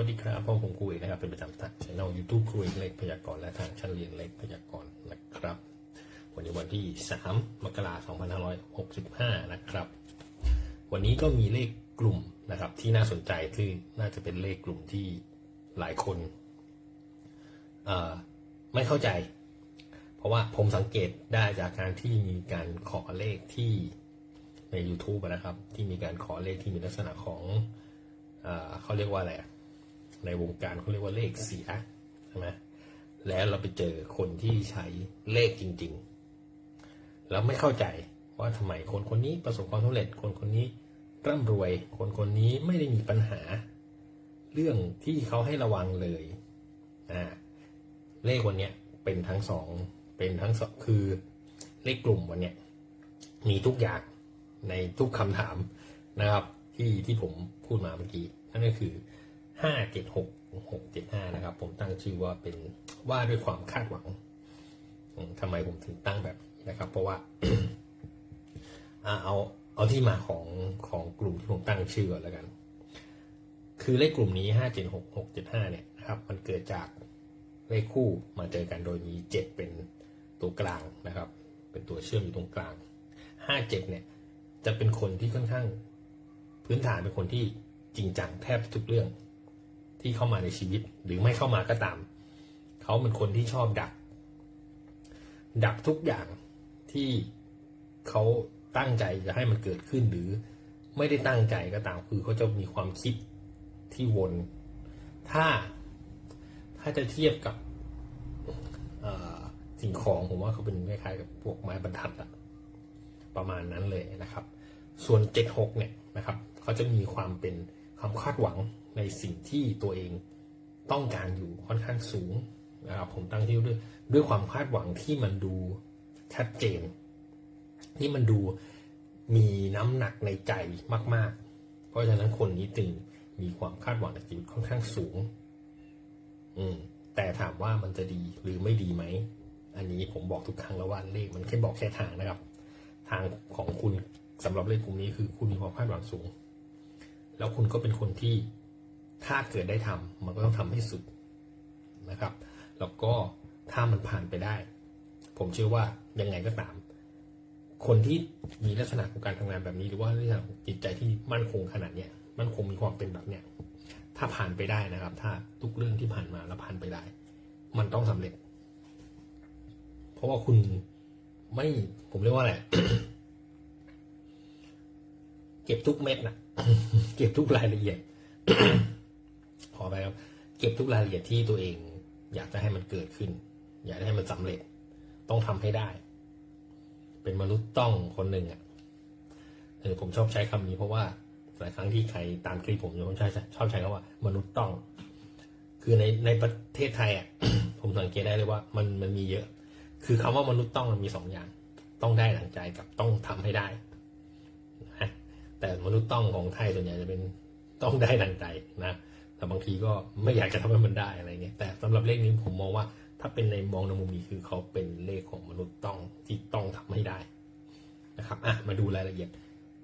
สวัสดีครับพ่อผมครูเอกนะครับ เป็นประจำทางช่องยูทูบครูเอกเล็กพยากรณ์และทางชั้นเรียนเล็กพยากรณ์นะครับ วันนี้วันที่ 3 มกราคม2565 นะครับ วันนี้ก็มีเลขกลุ่มนะครับ ที่น่าสนใจที่น่าจะเป็นเลขกลุ่มที่หลายคนไม่เข้าใจ เพราะว่าผมสังเกตได้จากการที่มีการขอเลขที่ใน YouTube นะครับ ที่มีการขอเลขที่มีลักษณะของเขาเรียกว่าอะไรอะ ในวงการเขาเรียกว่าเลขเสียใช่ไหมแล้วเราไปเจอคนที่ใช้เลขจริง ๆ แล้วไม่เข้าใจว่าทำไมคนคนนี้ประสบความสำเร็จ คนคนนี้ร่ำรวย คนคนนี้ไม่ได้มีปัญหา เรื่องที่เขาให้ระวังเลยอ่าเลขวันเนี้ยเป็นทั้งสองเป็นทั้งสองคือเลขกลุ่มวันเนี้ยมีทุกอย่างในทุกคำถามนะครับ ที่ที่ผมพูดมาเมื่อกี้นั่นก็คือ ห้าเจ็ดหกหกเจ็ดห้านะครับ ผมตั้งชื่อว่าเป็นว่าด้วยความคาดหวังทำไมผมถึงตั้งแบบนี้นะครับ เพราะว่าอ่าเอาเอาที่มาของของกลุ่มที่ผมตั้งชื่อก่อนแล้วกัน คือเลขกลุ่มนี้ห้าเจ็ดหกหกเจ็ดห้าเนี่ยนะครับ มันเกิดจากเลขคู่มาเจอกันโดยมีเจ็ดเป็นตัวกลางนะครับ เป็นตัวเชื่อมอยู่ตรงกลางห้าเจ็ดเนี่ยจะเป็นคนที่ค่อนข้าง พื้นฐานเป็นคนที่จริงจังแทบทุกเรื่อง ที่เข้ามาในชีวิต หรือไม่เข้ามาก็ตาม เขาเป็นคนที่ชอบดัก ดักทุกอย่างที่เขาตั้งใจจะให้มันเกิดขึ้นหรือไม่ได้ตั้งใจก็ตาม คือเขาจะมีความคิดที่วน ถ้าถ้าจะเทียบกับสิ่งของผมว่าเขาเป็นคล้ายๆกับพวกไม้บรรทัดอะประมาณนั้นเลยนะครับ ส่วน 76 เนี่ยนะครับ เขาจะมีความเป็นความคาดหวัง ในสิ่งที่ตัวเองต้องการอยู่ค่อนข้างสูงนะครับผมตั้งที่ด้วยด้วยความคาดหวังที่มันดูชัดเจน ที่มันดูมีน้ำหนักในใจมาก ๆ เพราะฉะนั้นคนนี้จึงมีความคาดหวังในชีวิตค่อนข้างสูง อืม แต่ถามว่ามันจะดีหรือไม่ดีไหม อันนี้ผมบอกทุกครั้งแล้วว่าเลขมันแค่บอกแค่ทางนะครับ ทางของคุณสำหรับเลขกลุ่มนี้คือคุณมีความคาดหวังสูง แล้วคุณก็เป็นคนที่ ถ้าเกิดได้ทำมันก็ต้องทำให้สุดนะครับ แล้วก็ถ้ามันผ่านไปได้ ผมเชื่อว่ายังไงก็ตาม คนที่มีลักษณะของการทำงานแบบนี้ หรือว่าลักษณะจิตใจที่มั่นคงขนาดเนี้ยมั่นคงมีความเป็นแบบเนี้ยถ้าผ่านไปได้นะครับ ถ้าทุกเรื่องที่ผ่านมาแล้วผ่านไปได้ มันต้องสำเร็จ เพราะว่าคุณไม่ผมเรียกว่าอะไรเก็บทุกเม็ดนะเก็บทุกรายละเอียด ขอไปครับ เก็บทุกรายละเอียดที่ตัวเอง อยากจะให้มันเกิดขึ้น อยากให้มันสำเร็จ ต้องทำให้ได้ เป็นมนุษย์ต้องคนหนึ่งอะเออผมชอบใช้คำนี้เพราะว่าหลายครั้งที่ใครตามคลิปผมอยู่ผมใช้ชอบใช้คำว่า มนุษย์ต้อง คือในในประเทศไทยอะผมสังเกตได้เลยว่ามันมันมีเยอะ คือคำว่ามนุษย์ต้องมันมีสองอย่าง ต้องได้หลังใจกับต้องทำให้ได้นะแต่มนุษย์ต้องของไทยส่วนใหญ่จะเป็นต้องได้ดังใจนะ แต่บางทีก็ไม่อยากจะทำให้มันได้อะไรเงี้ยแต่สำหรับเลขนี้ผมมองว่า ถ้าเป็นในมองในมุมนี้คือเขาเป็นเลขของมนุษย์ต้องที่ต้องทำให้ได้นะครับอะมาดูรายละเอียด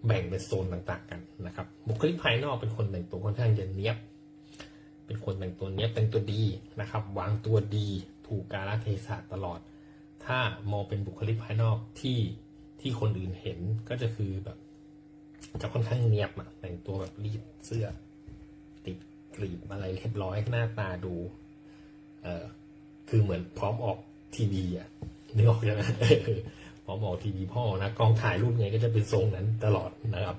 แบ่งเป็นโซนต่างๆกันนะครับบุคลิกภายนอกเป็นคนแต่งตัวค่อนข้างจะเนี้ยบ เป็นคนแต่งตัวเนี้ยบแต่งตัวดีนะครับ วางตัวดีถูกกาลเทศะตลอด ถ้ามองเป็นบุคลิกภายนอกที่ที่คนอื่นเห็นก็จะคือแบบ จะค่อนข้างเนียบอะแต่งตัวแบบรีดเสื้อ กลีบอะไรเรียบร้อยหน้าตาดูเออคือเหมือนพร้อมออกทีวีอะนึกออกใช่ไหมพร้อมออกทีวีพ่อนะกองถ่ายรูปไงก็จะเป็นทรงนั้นตลอดนะครับ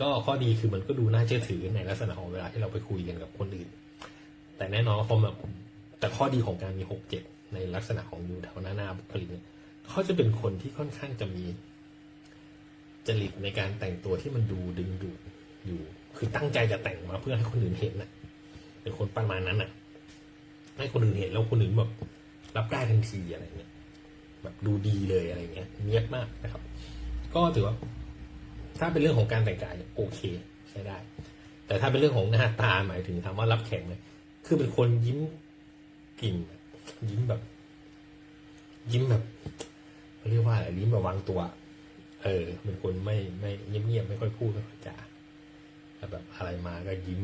ก็ข้อดีคือมันก็ดูน่าเชื่อถือในลักษณะของเวลาที่เราไปคุยกันกับคนอื่น แต่แน่นอนว่าพอแบบแต่ข้อดีของการมีหกเจ็ดในลักษณะของอยู่แถวหน้าหน้าบุคลิกเนี่ยเขาจะเป็นคนที่ค่อนข้างจะมีจริตในการแต่งตัวที่มันดูดึงดูดอยู่ คือตั้งใจจะแต่งมาเพื่อให้คนอื่นเห็นนะ เป็นคนประมาณนั้นน่ะ ให้คนอื่นเห็นแล้วคนอื่นแบบรับได้ทันทีอะไรเงี้ยแบบดูดีเลยอะไรเงี้ยเนียบมากนะครับ ก็ถือว่า ถ้าเป็นเรื่องของการแต่งกายโอเคใช้ได้ แต่ถ้าเป็นเรื่องของหน้าตาหมายถึงถามว่ารับแขกไหมคือเป็นคนยิ้มกลิ่นยิ้มแบบ ยิ้มแบบเรียกว่าอะไรยิ้มแบบวางตัว เออเป็นคนไม่ไม่เงียบๆไม่ค่อยพูดไม่ค่อยจาแบบอะไรมาก็ยิ้ม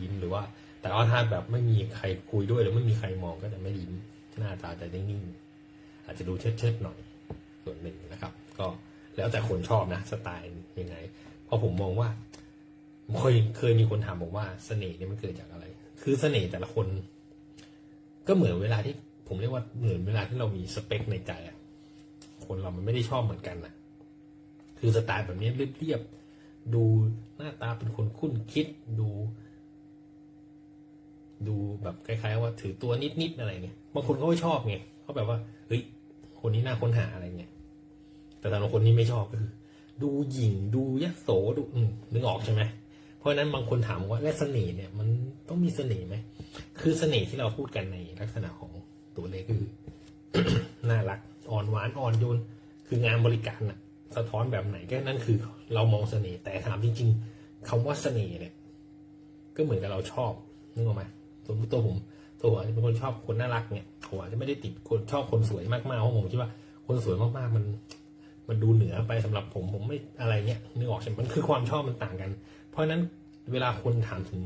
ยิ้มหรือว่า แต่ว่าถ้าแบบไม่มีใครคุยด้วยหรือไม่มีใครมองก็จะไม่ยิ้มหน้าตาจะนิ่งๆอาจจะดูเชิดๆหน่อยส่วนหนึ่งนะครับ ก็แล้วแต่คนชอบนะสไตล์ยังไงเพราะผมมองว่าเคยเคยมีคนถามผมว่าเสน่ห์นี่มันเกิดจากอะไร คือเสน่ห์แต่ละคน ก็เหมือนเวลาที่ผมเรียกว่าเหมือนเวลาที่เรามีสเปคในใจอะคนเรามันไม่ได้ชอบเหมือนกันนะคือสไตล์แบบนี้เรียบๆดูหน้าตาเป็นคนคุ้นคิดดู ดูแบบคล้ายๆว่าถือตัวนิดๆอะไรเงี้ยบางคนเขาชอบไงเขาแบบว่าเฮ้ยคนนี้น่าค้นหาอะไรเงี้ยแต่สำหรับคนนี้ไม่ชอบก็คือดูหยิ่งดูยักโสดูนึกออกใช่ไหมเพราะฉะนั้นบางคนถามว่าและเสน่ห์เนี่ยมันต้องมีเสน่ห์ไหมคือเสน่ห์ที่เราพูดกันในลักษณะของตัวเลขคือน่ารักอ่อนหวานอ่อนโยนคืองานบริการน่ะสะท้อนแบบไหนก็นั่นคือ เรามองเสน่ห์แต่ถามจริง ๆคำว่าเสน่ห์เนี่ย ก็เหมือนกับเราชอบนึกออกไหม สมมติตัวผมตัวผมอาจจะเป็นคนชอบคนน่ารักเนี่ยผมอาจจะไม่ได้ติดคนชอบคนสวยมากๆเพราะผมคิดว่าคนสวยมากๆมัน มันดูเหนือไปสำหรับผมผมไม่อะไรเงี้ยนึกออกใช่ไหมมันคือความชอบมันต่างกัน เพราะฉะนั้นเวลาคนถามถึง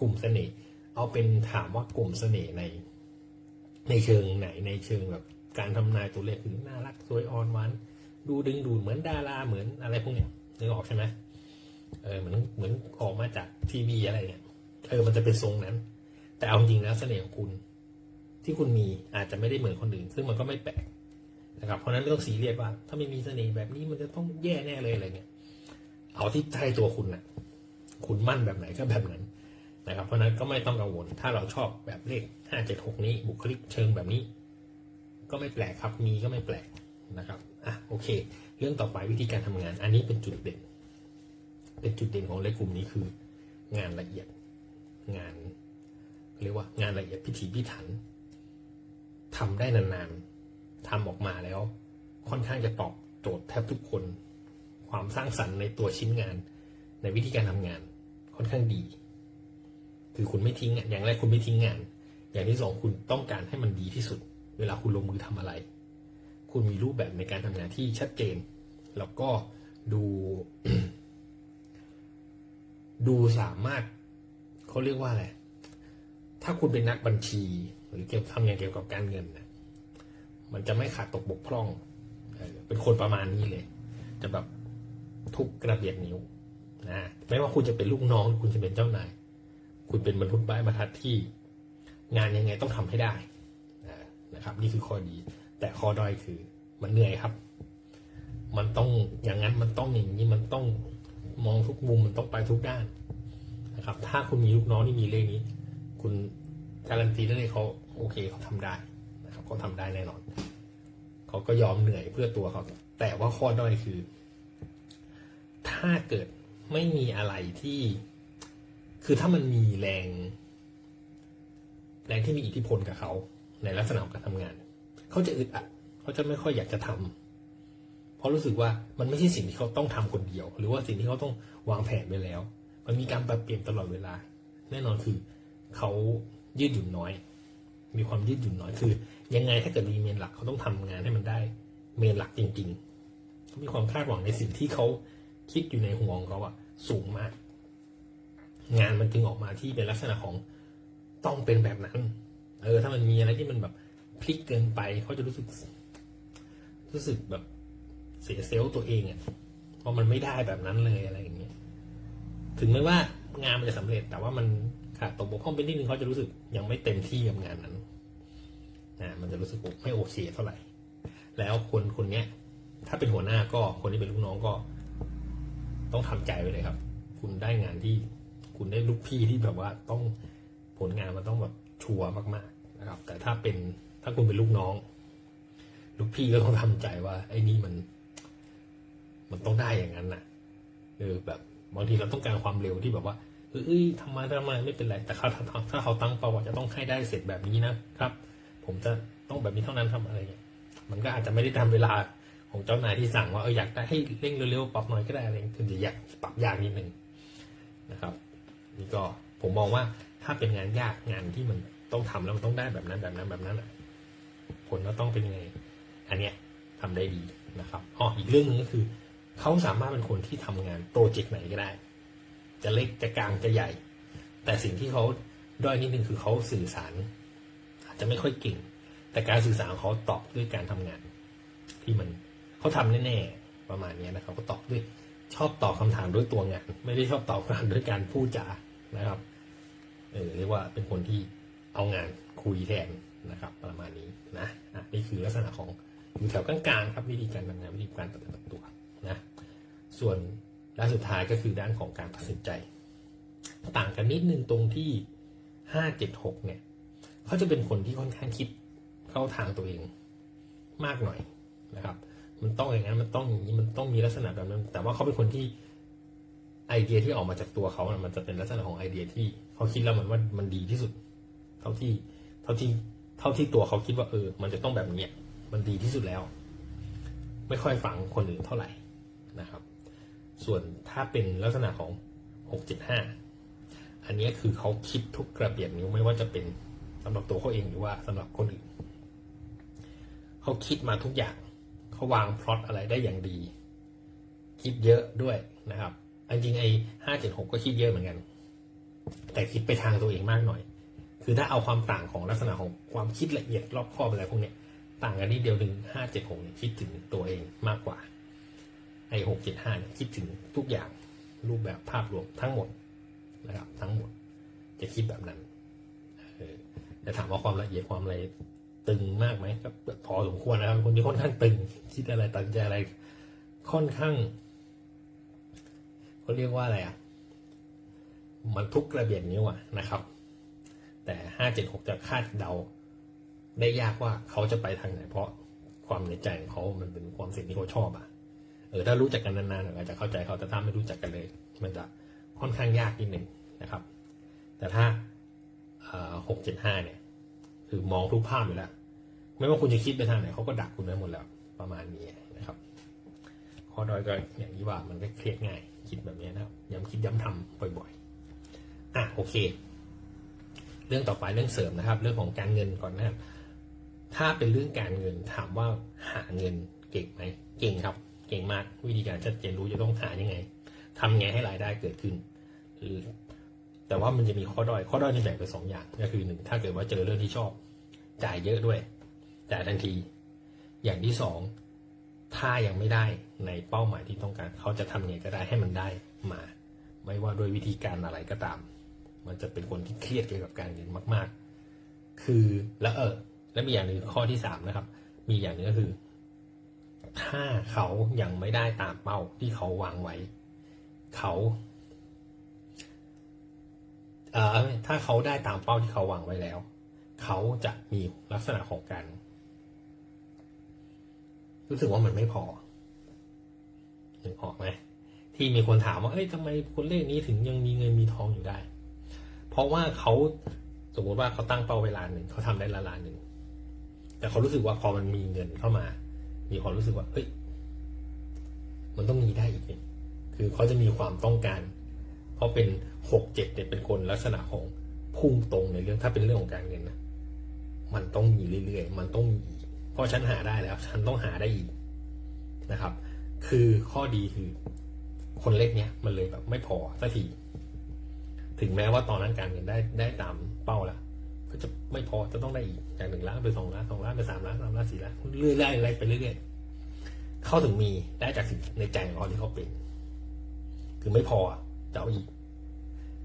กลุ่มเสน่ห์เอาเป็นถามว่ากลุ่มเสน่ห์ใน ในเชิงไหนในเชิงแบบการทำนายตัวเลขคือน่ารักสวยอ่อนหวานดูดึงดูดเหมือนดาราเหมือนอะไรพวกเนี้ยนึกออกใช่ไหมเออเหมือนเหมือนออกมาจากทีวีอะไรเนี่ยเออมันจะเป็นทรงนั้น แต่เอาจริงนะเสน่ห์ของคุณที่คุณมีอาจจะไม่ได้เหมือนคนอื่น ซึ่งมันก็ไม่แปลกนะครับเพราะนั้นไม่ต้องสีเรียสว่า ถ้าไม่มีเสน่ห์แบบนี้มันจะต้องแย่แน่เลยอะไรเงี้ยเอาที่ใจตัวคุณนะคุณมั่นแบบไหนก็แบบนั้นนะครับ เพราะนั้นก็ไม่ต้องกังวล ถ้าเราชอบแบบเลขห้าเจ็ดหกนี้ บุคลิกเชิงแบบนี้ ก็ไม่แปลกครับมีก็ไม่แปลกนะครับอะโอเค เรื่องต่อไปวิธีการทำงาน อันนี้เป็นจุดเด่น เป็นจุดเด่นของเลขกลุ่มนี้คือ งานละเอียดงาน เรียกว่างานละเอียดพิถีพิถันทำได้นานๆทำออกมาแล้ว ค่อนข้างจะตอบโจทย์แทบทุกคน ความสร้างสรรค์ในตัวชิ้นงาน ในวิธีการทำงาน ค่อนข้างดี คือคุณไม่ทิ้งอะอย่างแรกคุณไม่ทิ้งงาน อย่างที่สองคุณต้องการให้มันดีที่สุด เวลาคุณลงมือทำอะไร คุณมีรูปแบบในการทำงานที่ชัดเจน แล้วก็ดูดูสามารถเขาเรียกว่าอะไร ถ้าคุณเป็นนักบัญชี หรือเกี่ยวทำงานเกี่ยวกับการเงินนะมันจะไม่ขาดตกบกพร่อง เป็นคนประมาณนี้เลย จะแบบทุกกระเบียดนิ้วนะไม่ว่าคุณจะเป็นลูกน้องหรือคุณจะเป็นเจ้านาย คุณเป็นมนุษย์ไม้บรรทัดที่ งานยังไงต้องทำให้ได้นะครับ นี่คือข้อดี แต่ข้อด้อยคือมันเหนื่อยครับ มันต้องอย่างนั้นมันต้องอย่างนี้มันต้องมองทุกมุมมันต้องไปทุกด้านนะครับ ถ้าคุณมีลูกน้องที่มีเลขนี้ คุณ การันตีได้เลยเขาโอเคเขาทำได้นะครับเขาทำได้แน่นอนเขาก็ยอมเหนื่อยเพื่อตัวเขาแต่ว่าข้อด้อยคือ ถ้าเกิดไม่มีอะไรที่ คือถ้ามันมีแรง แรงที่มีอิทธิพลกับเขา ในลักษณะของการทำงาน เขาจะอึดอัดเขาจะไม่ค่อยอยากจะทำเพราะรู้สึกว่ามันไม่ใช่สิ่งที่เขาต้องทำคนเดียว หรือว่าสิ่งที่เขาต้องวางแผนไว้แล้ว มันมีการปรับเปลี่ยนตลอดเวลา แน่นอนคือเขา ยืดหยุ่นน้อย มีความยืดหยุ่นน้อยคือ ยังไงถ้าเกิดมีเมนหลักเขาต้องทำงานให้มันได้ เมนหลักจริงๆเขามีความคาดหวังในสิ่งที่เขาคิดอยู่ในหัวของเขาอะสูงมาก งานมันจึงออกมาที่เป็นลักษณะของต้องเป็นแบบนั้น เออ ถ้ามันมีอะไรที่มันแบบพลิกเกินไปเขาจะรู้สึก รู้สึกแบบเสียเซลล์ตัวเองอะ่ะเพราะมันไม่ได้แบบนั้นเลยอะไรอย่างเงี้ย ถึงแม้ว่างานมันจะสำเร็จแต่ว่ามัน ขาดตกบกพร่องเป็นนิดนึงเขาจะรู้สึกยังไม่เต็มที่กับงานนั้นนะมันจะรู้สึกไม่โอเคเท่าไหร่ แล้วคนคนเนี้ย ถ้าเป็นหัวหน้าก็คนที่เป็นลูกน้องก็ ต้องทำใจไว้เลยครับ คุณได้งานที่ คุณได้ลูกพี่ที่แบบว่าต้องผลงานมันต้องแบบชัวร์มากๆนะครับ แต่ถ้าเป็นถ้าคุณเป็นลูกน้อง ลูกพี่ก็ต้องทำใจว่า ไอ้นี่มัน มันต้องได้อย่างนั้นน่ะเออแบบบางทีเราต้องการความเร็วที่แบบว่า เอ้ยทำไมทำไมไม่เป็นไร แต่เขาถ้าเขาตั้งเป้าว่าจะต้องให้ได้เสร็จแบบนี้นะครับ ผมจะต้องแบบนี้เท่านั้นทำอะไรเงี้ยมันก็อาจจะไม่ได้ตามเวลาของเจ้านายที่สั่งว่าเอออยากได้ให้เร่งเร็วๆปรับหน่อยก็ได้อะไรคือจะอยากปรับยากนิดนึงนะครับ นี่ก็ผมมองว่าถ้าเป็นงานยากงานที่มันต้องทำแล้วมันต้องได้แบบนั้นแบบนั้นแบบนั้นผลก็ต้องเป็นยังไง อันเนี้ยทำได้ดีนะครับอ๋ออีกเรื่องหนึ่งก็คือ เขาสามารถเป็นคนที่ทำงานโปรเจกต์ไหนก็ได้ จะเล็กจะกลางจะใหญ่ แต่สิ่งที่เขาด้อยนิดนึงคือเขาสื่อสารอาจจะไม่ค่อยเก่ง แต่การสื่อสารเขาตอบด้วยการทำงาน ที่มันเขาทำแน่ๆประมาณนี้นะครับก็ตอบด้วยชอบตอบคำถามด้วยตัวงาน ไม่ได้ชอบตอบคำถามด้วยการพูดจานะครับเออเรียกว่าเป็นคนที่เอางานคุยแทนนะครับ ประมาณนี้นะอะนี่คือลักษณะของอยู่แถวกลางๆครับวิธีการทำงานวิธีการปฏิบัติตัวนะส่วน ด้านสุดท้ายก็คือด้านของการตัดสินใจ ต่างกันนิดนึงตรงที่ห้าเจ็ดหกเนี่ยเขาจะเป็นคนที่ค่อนข้างคิดเข้าทางตัวเองมากหน่อยนะครับ มันต้องอย่างนั้นมันต้องอย่างนี้มันต้องมีลักษณะแบบนั้น แต่ว่าเขาเป็นคนที่ไอเดียที่ออกมาจากตัวเขานะมันจะเป็นลักษณะของไอเดียที่เขาคิดแล้วมันว่ามันดีที่สุด เท่าที่เท่าที่เท่าที่ตัวเขาคิดว่าเออ มันจะต้องแบบเนี้ยมันดีที่สุดแล้ว ไม่ค่อยฟังคนอื่นเท่าไหร่นะครับ ส่วนถ้าเป็นลักษณะของหกเจ็ดห้าอันนี้คือเขาคิดทุกกระเบียดนิ้วไม่ว่าจะเป็นสำหรับตัวเขาเองหรือว่าสำหรับคนอื่นเขาคิดมาทุกอย่างเขาวางพล็อตอะไรได้อย่างดี คิดเยอะด้วยนะครับอันจริงไอ้ห้าเจ็ดหกก็คิดเยอะเหมือนกัน แต่คิดไปทางตัวเองมากหน่อย คือถ้าเอาความต่างของลักษณะของความคิดละเอียดรอบคอบอะไรพวกเนี้ย ต่างกันนิดเดียวหนึ่งห้าเจ็ดหกคิดถึงตัวเองมากกว่า ไอ้หกเจ็ดห้าเนี่ยคิดถึงทุกอย่างรูปแบบภาพรวมทั้งหมดนะครับ ทั้งหมดจะคิดแบบนั้นแต่ถามว่าความละเอียดความอะไรตึงมากไหมก็พอสมควรนะครับคนที่ค่อนข้างตึง คิดอะไรตัดใจอะไร ค่อนข้างเขาเรียกว่าอะไรอะมันทุกระเบียดนิ้วอะนะครับ แต่ห้าเจ็ดหกจะคาดเดา ได้ยากว่าเขาจะไปทางไหนเพราะความในใจของเขามันเป็นความสิ่งที่เขาชอบอะ เออถ้ารู้จักกันนานๆอาจจะเข้าใจเขาแต่ถ้าไม่รู้จักกันเลย มันจะค่อนข้างยากนิดหนึ่งนะครับ แต่ถ้าหกเจ็ดห้าเนี่ย คือมองทุกภาพอยู่แล้วไม่ว่าคุณจะคิดไปทางไหนเขาก็ดักคุณไว้หมดแล้วประมาณนี้นะครับข้อด้อยก็อย่างที่ว่ามันก็เครียดง่ายคิดแบบนี้นะครับย้ำคิดย้ำทำบ่อยๆอะโอเค เรื่องต่อไปเรื่องเสริมนะครับ เรื่องของการเงินก่อนนะครับถ้าเป็นเรื่องการเงินถามว่าหาเงินเก่งไหมเก่งครับ เก่งมากวิธีการชัดเจนรู้จะต้องหายังไงทำไงให้รายได้เกิดขึ้นหรือแต่ว่ามันจะมีข้อด้อยข้อด้อยจะแบ่งเป็นสองอย่างก็คือหนึ่งถ้าเกิดว่าเจอเรื่องที่ชอบ จ่ายเยอะด้วยจ่ายทันที อย่างที่สองถ้ายังไม่ได้ในเป้าหมายที่ต้องการ เขาจะทำไงก็ได้ให้มันได้มา ไม่ว่าโดยวิธีการอะไรก็ตาม มันจะเป็นคนที่เครียดเกี่ยวกับการเงินมาก ๆ คือแล้วเออและมีอย่างหนึ่งข้อที่สามนะครับ มีอย่างหนึงก็คือ ถ้าเขายังไม่ได้ตามเป้าที่เขาวางไว้ เขาเอ่อถ้าเขาได้ตามเป้าที่เขาวางไว้แล้ว เขาจะมีลักษณะของการรู้สึกว่ามันไม่พอนึกออกไหมที่มีคนถามว่าเอ้ยทำไมคนเลขนี้ถึงยังมีเงินมีทองอยู่ได้ เพราะว่าเขาสมมติว่าเขาตั้งเป้าไว้ล้าหนึ่งเขาทำได้ละล้านหนึ่งแต่เขารู้สึกว่าพอมันมีเงินเข้ามา มีความรู้สึกว่าเฮ้ยมันต้องมีได้อีกนี่คือเขาจะมีความต้องการ เพราะเป็นหกเจ็ดเนี่ยเป็นคนลักษณะของพุ่งตรงในเรื่องถ้าเป็นเรื่องของการเงินนะมันต้องมีเรื่อยๆมันต้องมีอีกเพราะฉันหาได้แล้วฉันต้องหาได้อีกนะครับ คือข้อดีคือ คนเล็กเนี้ยมันเลยแบบไม่พอสักทีถึงแม้ว่าตอนนั้นการเงินได้ได้ตามเป้าแล้ว ก็จะไม่พอจะต้องได้อีกจากหนึ่งล้านไปสองล้านสองล้านไปสามล้านสามล้านสี่ล้านเรื่อยๆอะไรไปเรื่อยๆเขาถึงมีได้จากสิ่งในใจของเขาที่เขาเป็น คือไม่พอจะเอาอีก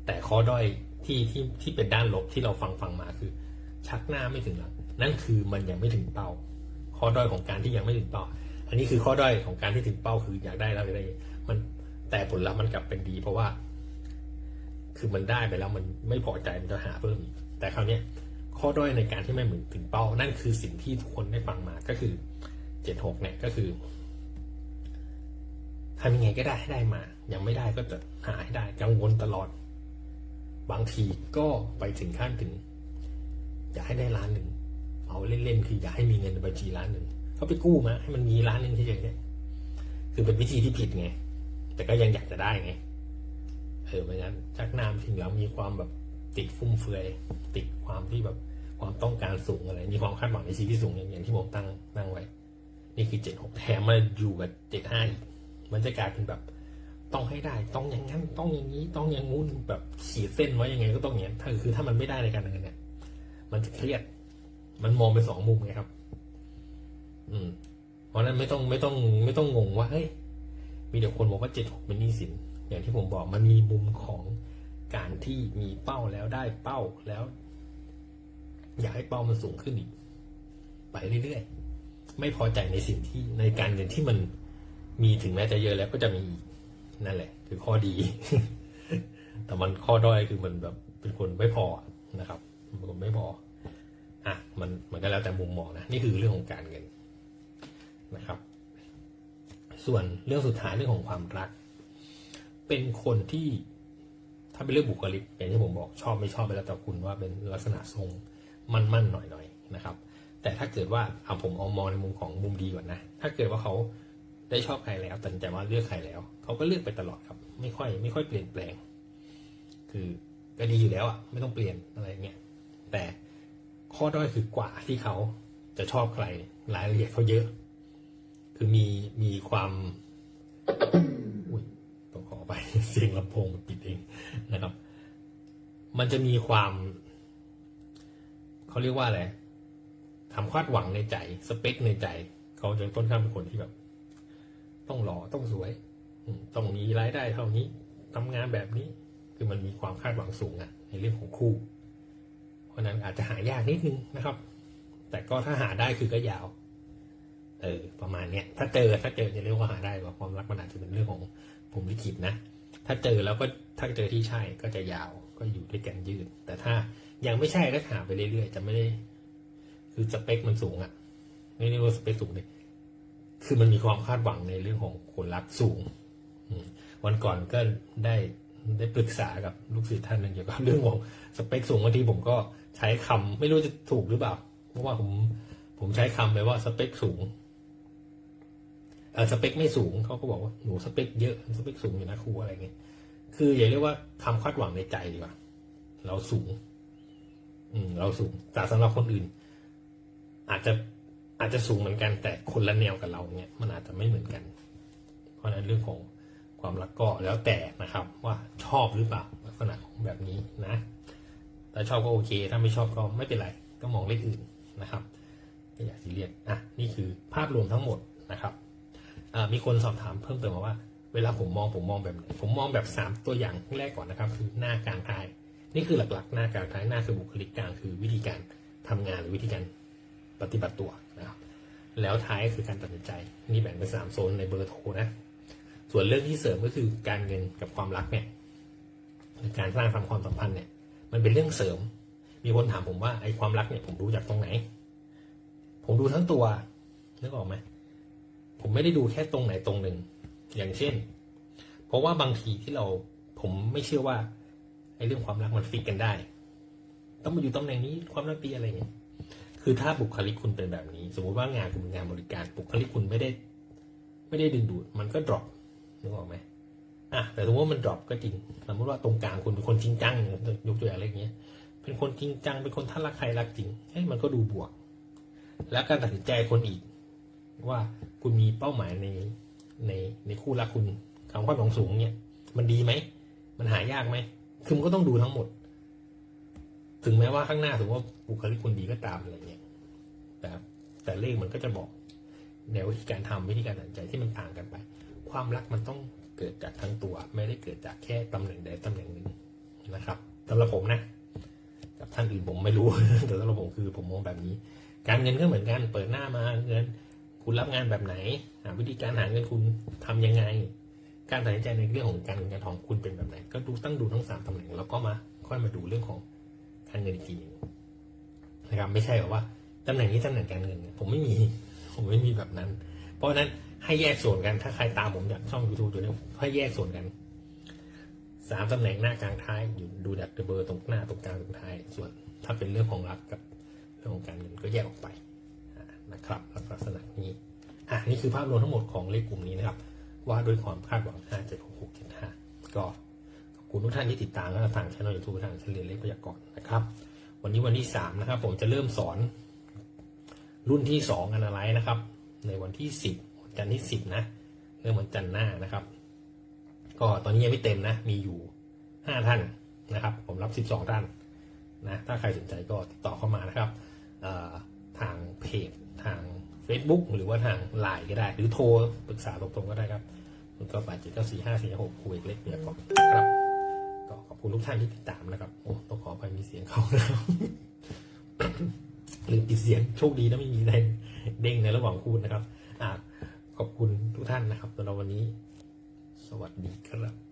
แต่ข้อด้อยที่ที่ที่เป็นด้านลบที่เราฟังฟังมาคือ ชักหน้าไม่ถึงหลังนั่นคือมันยังไม่ถึงเป้า ข้อด้อยของการที่ยังไม่ถึงเป้า อันนี้คือข้อด้อยของการที่ถึงเป้าคืออยากได้แล้วอยากได้มันแต่ผลลัพธ์มันกลับเป็นดี เพราะว่า คือมันได้ไปแล้วมันไม่พอใจมันจะหาเพิ่มอีก แต่คราวนี้ข้อด้อยในการที่ไม่เหมือนถึงเป้า นั่นคือสิ่งที่ทุกคนได้ฟังมาก็คือเจ็ดหกเนี่ยก็คือทำยังไงก็ได้ให้ได้มา ยังไม่ได้ก็จะหาให้ได้กังวลตลอด บางทีก็ไปถึงขั้นถึง อยากให้ได้ล้านหนึ่งเอาเล่นๆคืออยากให้มีเงินในบัญชีล้านหนึ่งเขาไปกู้มาให้มันมีล้านหนึ่งเฉยๆเนี่ยคือเป็นวิธีที่ผิดไง แต่ก็ยังอยากจะได้ไงเออไม่งั้นชักน้ำถึงแล้วมีความแบบ ติดฟุ่มเฟือย ติดความที่แบบความต้องการสูงอะไร มีความคาดหวังในชีวิตที่สูงอย่างอย่างที่ผมตั้งตั้งไว้ นี่คือเจ็ดหกแถมมาอยู่กับเจ็ดห้าอีกมันจะกลายเป็นแบบต้องให้ได้ต้องอย่างนั้นต้องอย่างนี้ต้องอย่างงู้นแบบขีดเส้นไว้ยังไงก็ต้องอย่างนี้นถ้าคือถ้ามันไม่ได้ในการเงินเนี่ยมันจะเครียด มันมองไปสองมุมไงครับ อืม เพราะฉะนั้นไม่ต้องไม่ต้องไม่ต้องงงว่าเฮ้ยมีเดี๋ยวคนบอกว่าเจ็ดหกเป็นหนี้สิน อย่างที่ผมบอกมันมีมุมของ การที่มีเป้าแล้วได้เป้าแล้ว อยากให้เป้ามันสูงขึ้นอีก ไปเรื่อยๆ ไม่พอใจในสิ่งที่ในการเงินที่มันมีถึงแม้จะเยอะแล้วก็จะมีอีกนั่นแหละ คือข้อดี แต่มันข้อด้อยคือมันแบบเป็นคนไม่พอนะครับเป็นคนไม่พออะมันมันก็แล้วแต่มุมมองนะนี่คือเรื่องของการเงินนะครับ ส่วนเรื่องสุดท้ายเรื่องของความรัก เป็นคนที่ ถ้าเป็นเรื่องบุคลิกอย่างที่ผมบอกชอบไม่ชอบไปแล้วแต่คุณว่าเป็นลักษณะทรงมั่นๆหน่อยๆนะครับ แต่ถ้าเกิดว่าเอาผมเอามองในมุมของมุมดีก่อนนะ ถ้าเกิดว่าเขาได้ชอบใครแล้วตัดสินใจว่าเลือกใครแล้ว เขาก็เลือกไปตลอดครับ ไม่ค่อย ไม่ค่อยเปลี่ยนแปลง คือก็ดีอยู่แล้วอะไม่ต้องเปลี่ยนอะไรเงี้ยแต่ข้อด้อยคือกว่าที่เขาจะชอบใครรายละเอียดเขาเยอะ คือมีมีความอุ้ยต้องขอไปเสียงลำโพงปิดเอง นะครับ มันจะมีความ เขาเรียกว่าอะไรทำคาดหวังในใจ สเปคในใจ เขาจะค่อนข้างเป็นคนที่แบบ ต้องหล่อต้องสวยต้องมีรายได้เท่านี้ทำงานแบบนี้ คือมันมีความคาดหวังสูงอะในเรื่องของคู่ เพราะฉะนั้นอาจจะหายากนิดนึงนะครับ แต่ก็ถ้าหาได้คือก็ยาว เออ ประมาณเนี้ย ถ้าเจอถ้าเจอจะเรียกว่าหาได้ว่าความรักมันอาจจะเป็นเรื่องของผมลิขิตนะ ถ้าเจอแล้วก็ถ้าเจอที่ใช่ก็จะยาวก็อยู่ด้วยกันยืด แต่ถ้ายังไม่ใช่ก็หาไปเรื่อยๆจะไม่ได้คือสเปคมันสูงอะไม่เรียกว่าสเปคสูงเลยคือมันมีความคาดหวังในเรื่องของคนรักสูงวันก่อนก็ได้ได้ปรึกษากับลูกศิษย์ท่านหนึ่งเกี่ยวกับเรื่องของสเปคสูงบางทีผมก็ใช้คำไม่รู้จะถูกหรือเปล่าเพราะว่าผมผมใช้คำไปว่าสเปคสูง สเปคไม่สูงเขาก็บอกว่าหนูสเปคเยอะสเปคสูงอยู่นะครูอะไรเงี้ยคืออย่าเรียกว่าคำคาดหวังในใจดีกว่า เราสูง อืม เราสูงแต่สำหรับคนอื่น อาจจะอาจจะสูงเหมือนกัน แต่คนละแนวกับเราเนี่ยมันอาจจะไม่เหมือนกัน เพราะฉะนั้นเรื่องของความรักก็แล้วแต่นะครับ ว่าชอบหรือเปล่าลักษณะของแบบนี้นะถ้าชอบก็โอเค ถ้าไม่ชอบก็ไม่เป็นไร ก็มองเลขอื่นนะครับไม่อยากซีเรียสอะนี่คือภาพรวมทั้งหมดนะครับ มีคนสอบถามเพิ่มเติมมาว่า เวลาผมมองผมมองแบบไหนผมมองแบบสามตัวอย่างแรกก่อนนะครับ คือหน้ากลางท้าย นี่คือหลักๆ หน้ากลางท้ายหน้าคือบุคลิกกลางคือวิธีการทำงานหรือวิธีการปฏิบัติตัวนะครับ แล้วท้ายคือการตัดสินใจ นี่แบ่งเป็นสามโซนในเบอร์โทรนะส่วนเรื่องที่เสริมก็คือการเงินกับความรักเนี่ยหรือการสร้างทำความสัมพันธ์เนี่ย มันเป็นเรื่องเสริม มีคนถามผมว่าไอ้ความรักเนี่ยผมดูจากตรงไหน ผมดูทั้งตัวนึกออกไหม ผมไม่ได้ดูแค่ตรงไหนตรงหนึ่ง อย่างเช่น เพราะว่าบางทีที่เราผมไม่เชื่อว่าไอ้เรื่องความรักมันฟิกกันได้ ต้องมาอยู่ตำแหน่งนี้ความรักดีอะไรเงี้ยคือถ้าบุคลิกคุณเป็นแบบนี้ สมมติว่างานคุณเป็นงานบริการบุคลิกคุณไม่ได้ ไม่ได้ดึงดูด มันก็ดรอปนึกออกไหมอะแต่สมมติว่ามันดรอปก็จริงสมมติว่าตรงกลางคุณเป็นคนจริงจังยกตัวอย่างอะไรเงี้ยเป็นคนจริงจังเป็นคนท่ารักใครรักจริงเฮ้ยมันก็ดูบวก แล้วการตัดสินใจคนอีก ว่าคุณมีเป้าหมายในในในคู่รักคุณความคาดหวังสูงเนี่ย มันดีไหม มันหายากไหมคือมันก็ต้องดูทั้งหมด ถึงแม้ว่าข้างหน้าถือว่าบุคลิกคุณดีก็ตามอะไรเงี้ยแต่แต่เลขมันก็จะบอกแนววิธีการทำวิธีการตัดใจที่มันต่างกันไป ความรักมันต้องเกิดจากทั้งตัว ไม่ได้เกิดจากแค่ตำแหน่งใดตำแหน่งหนึ่งนะครับสำหรับผมนะกับท่านอื่นผมไม่รู้แต่สำหรับผมคือผมมองแบบนี้ การเงินก็เหมือนกันเปิดหน้ามาเงิน คุณรับงานแบบไหนหาวิธีการหาเงินคุณทำยังไง การตัดสินใจในเรื่องของการเงินการทองคุณเป็นแบบไหน ก็ดูตั้งดูทั้งสามตำแหน่งแล้วก็มาค่อยมาดูเรื่องของการเงินอีกทีหนึงนะครับไม่ใช่แบบว่าตำแหน่งนี้ตำแหน่งการเงินผมไม่มีผมไม่มีแบบนั้น เพราะฉะนั้นให้แยกส่วนกันถ้าใครตามผมจากช่องยูทูบตัวนี้ให้แยกส่วนกันสามตำแหน่งหน้ากลางท้ายอยู่ดูจากเบอร์ตรงหน้าตรงกลางตรงท้าย ส่วนถ้าเป็นเรื่องของรักกับเรื่องของการเงินก็แยกออกไป นะครับลักษณะนี้อะนี่คือภาพรวมทั้งหมดของเลขกลุ่มนี้นะครับ ว่าด้วยความคาดหวัง 5 7 6 6 7 5 ก็ขอบคุณทุกท่านที่ติดตามและทางช่องยูทูบทางเฉลี่ยเลขพยากรณ์นะครับ วันนี้วันที่ 3 นะครับ ผมจะเริ่มสอนรุ่นที่2องอนาไลซ์นะครับ ในวันที่ 10 วันจันทร์ที่ 10 นะ เริ่มวันจันทร์หน้านะครับ ก็ตอนนี้ยังไม่เต็มนะ มีอยู่ห้าท่านนะครับ ผมรับสิบสองท่านนะ ถ้าใครสนใจก็ติดต่อเข้ามานะครับทางเพจ ทาง Facebook หรือว่าทางไลน์ก็ได้ หรือโทรปรึกษาตรงๆก็ได้ครับมันก็แปดเจ็ดเก้าสี่ห้าสี่หกคุยเล็กเนี่ยก่อนครับก็ขอบคุณทุกท่านที่ติดตามนะครับโอ้ต้องขอไปมีเสียงเขานะครับลืมปิดเสียงโชคดีนะไม่มีแรงเด้งในระหว่างพูดนะครับอ่าขอบคุณทุกท่านนะครับสำหรับวันนี้ สวัสดีครับ